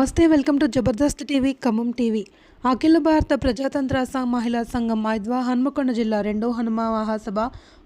నమస్తే welcome to Jabardasth TV Khammam TV. అఖిల భారత ప్రజాతంత్ర స- మహిళా సంఘం ఐద్వా హన్మకొండ జిల్లా రెండో హనుమ మహాసభ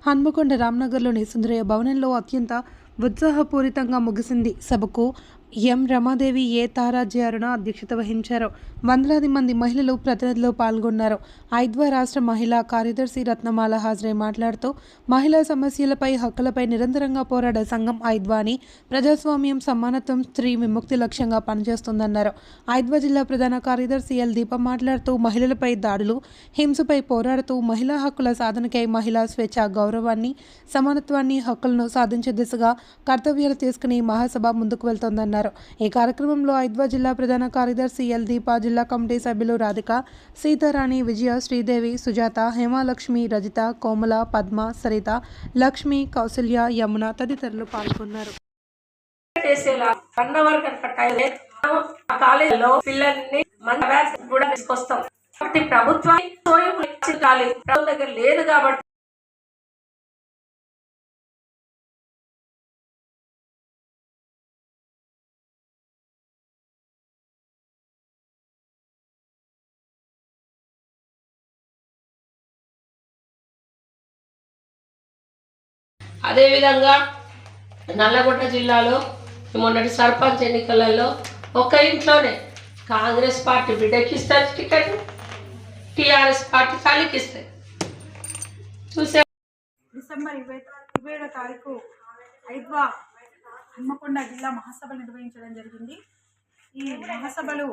హన్మకొండ రామ్నగర్లోని సుందరయ్య భవనంలో అత్యంత ఉత్సాహపూరితంగా ముగిసింది. సభకు ఎం రమాదేవి ఏ తారాజ్య అరుణ అధ్యక్షత వహించారు వందలాది మంది మహిళలు ప్రతినిధులు పాల్గొన్నారు. ఐద్వా రాష్ట్ర మహిళా కార్యదర్శి రత్నమాల హాజరై మాట్లాడుతూ మహిళా సమస్యలపై హక్కులపై నిరంతరంగా పోరాడే సంఘం ఐద్వా అని ప్రజాస్వామ్యం సమానత్వం స్త్రీ విముక్తి లక్ష్యంగా పనిచేస్తుందన్నారు. ఐద్వా జిల్లా ప్రధాన కార్యదర్శి ఎల్ దీప మాట్లాడుతూ మహిళలపై దాడులు హింసపై పోరాడుతూ మహిళా హక్కుల సాధనకై మహిళా స్వేచ్ఛ గౌరవాన్ని సమానత్వాన్ని హక్కులను సాధించే దిశగా కర్తవ్యాలు తీసుకుని మహాసభ ముందుకు వెళ్తోందన్నారు. ఈ కార్యక్రమంలో ఐద్వా జిల్లా ప్రధాన కార్యదర్శి ఎల్ దీప జిల్లా కమిటీ సభ్యులు రాధిక సీతారాణి విజయ శ్రీదేవి సుజాత హేమలక్ష్మి రజిత కోమల పద్మ సరిత లక్ష్మి కౌసల్య యమున తదితరులు పాల్గొన్నారు. చేసేలా వన్ అవర్ కనుక టైం ఆ కాలేజీలో పిల్లల్ని మన కూడా తీసుకొస్తాం. కాబట్టి ప్రభుత్వానికి ప్రభుత్వం దగ్గర లేదు కాబట్టి అదేవిధంగా నల్లగొండ జిల్లాలో మొన్నటి సర్పంచ్ ఎన్నికలలో ఒక ఇంట్లోనే కాంగ్రెస్ పార్టీ బిడ్డకి ఇస్తారు టికెట్ టీఆర్ఎస్ పార్టీ తల్లికి ఇస్తారు చూసే డిసెంబర్ ఇరవై ఇరవై ఏడో తారీఖు ఐద్వా హన్మకొండ జిల్లా మహాసభలు నిర్వహించడం జరిగింది. ఈ మహాసభలు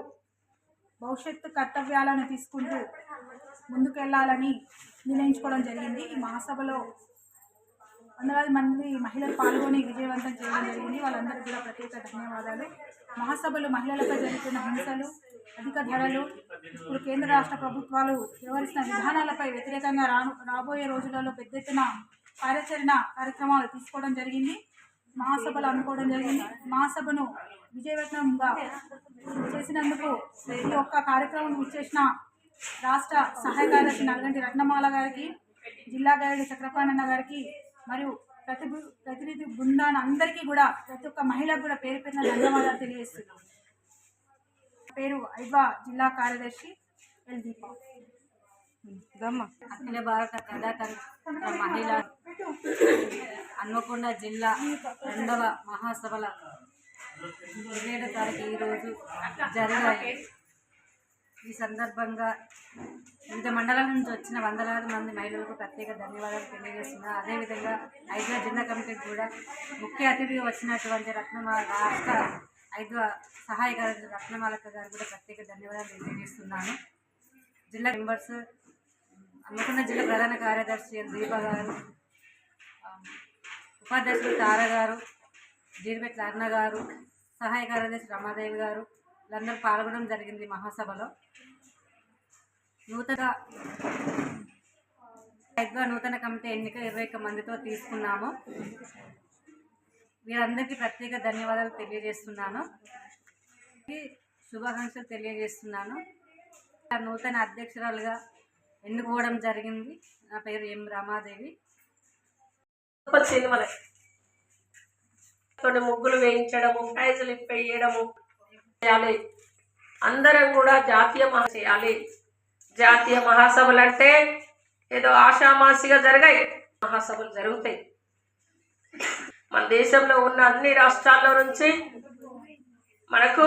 భవిష్యత్తు కర్తవ్యాలను తీసుకుంటూ ముందుకెళ్ళాలని నిర్ణయించుకోవడం జరిగింది. ఈ మహాసభలో వందలాది మంది మహిళలు పాల్గొని విజయవంతం చేయడం జరిగింది. వాళ్ళందరికీ కూడా ప్రత్యేక ధన్యవాదాలు. మహాసభలు మహిళలపై జరుగుతున్న హింసలు అధిక ధరలు ఇప్పుడు కేంద్ర రాష్ట్ర ప్రభుత్వాలు వ్యవహరిస్తున్న విధానాలపై వ్యతిరేకంగా రాను రాబోయే రోజులలో పెద్ద ఎత్తున కార్యాచరణ కార్యక్రమాలు తీసుకోవడం జరిగింది. మహాసభలు అనుకోవడం జరిగింది. మహాసభను విజయవంతంగా చేసినందుకు ప్రతి ఒక్క కార్యక్రమం విచ్చేసిన రాష్ట్ర సహాయ కార్యదర్శి నల్గంటి రత్నమాల గారికి జిల్లా గైడ్ చక్రపాణన్న గారికి మరియు ప్రతి ప్రతినిధి బృందాన్ని అందరికీ కూడా ప్రతి ఒక్క మహిళకు కూడా పేరు పేరున ధన్యవాదాలు తెలియజేస్తున్నాం. పేరు ఐవా జిల్లా కార్యదర్శి ఎల్ దీప. అఖిల భారత ప్రజాతంత్ర మహిళ. హన్మకొండ జిల్లా రెండవ మహాసభల ఇరవై ఏడో తారీఖు ఈరోజు జరిగాయి. ఈ సందర్భంగా వివిధ మండలాల నుంచి వచ్చిన వందలాది మంది మహిళలకు ప్రత్యేక ధన్యవాదాలు తెలియజేస్తున్నారు. అదేవిధంగా హైదరాబాద్ జిల్లా కమిటీకి కూడా ముఖ్య అతిథిగా వచ్చినటువంటి రత్నమాల రాష్ట్ర ఐదు సహాయక రత్నమాలక గారు కూడా ప్రత్యేక ధన్యవాదాలు తెలియజేస్తున్నాను. జిల్లా మెంబర్స్ హన్మకొండ జిల్లా ప్రధాన కార్యదర్శి ఎల్ దీప గారు ఉపాధ్యక్షులు తార గారు జీడిపెట్ల అన్న గారు సహాయ కార్యదర్శి రమాదేవి గారు వీళ్ళందరూ పాల్గొనడం జరిగింది మహాసభలో. నూతన హైదరాబాద్ నూతన కమిటీ ఎన్నిక ఇరవై ఒక్క మందితో తీసుకున్నాము. వీరందరికీ ప్రత్యేక ధన్యవాదాలు తెలియజేస్తున్నాను. శుభాకాంక్షలు తెలియజేస్తున్నాను. నూతన అధ్యక్షురాలుగా ఎన్నుకోవడం జరిగింది. నా పేరు ఎం రమాదేవి. కొన్ని ముగ్గులు వేయించడము ప్రైజులు ఇప్పేయడము చేయాలి. అందరం కూడా జాతీయ మహా చేయాలి. జాతీయ మహాసభలు అంటే ఏదో ఆషామాసిగా జరగాయి. మహాసభలు జరుగుతాయి. మన దేశంలో ఉన్న అన్ని రాష్ట్రాల్లో నుంచి మనకు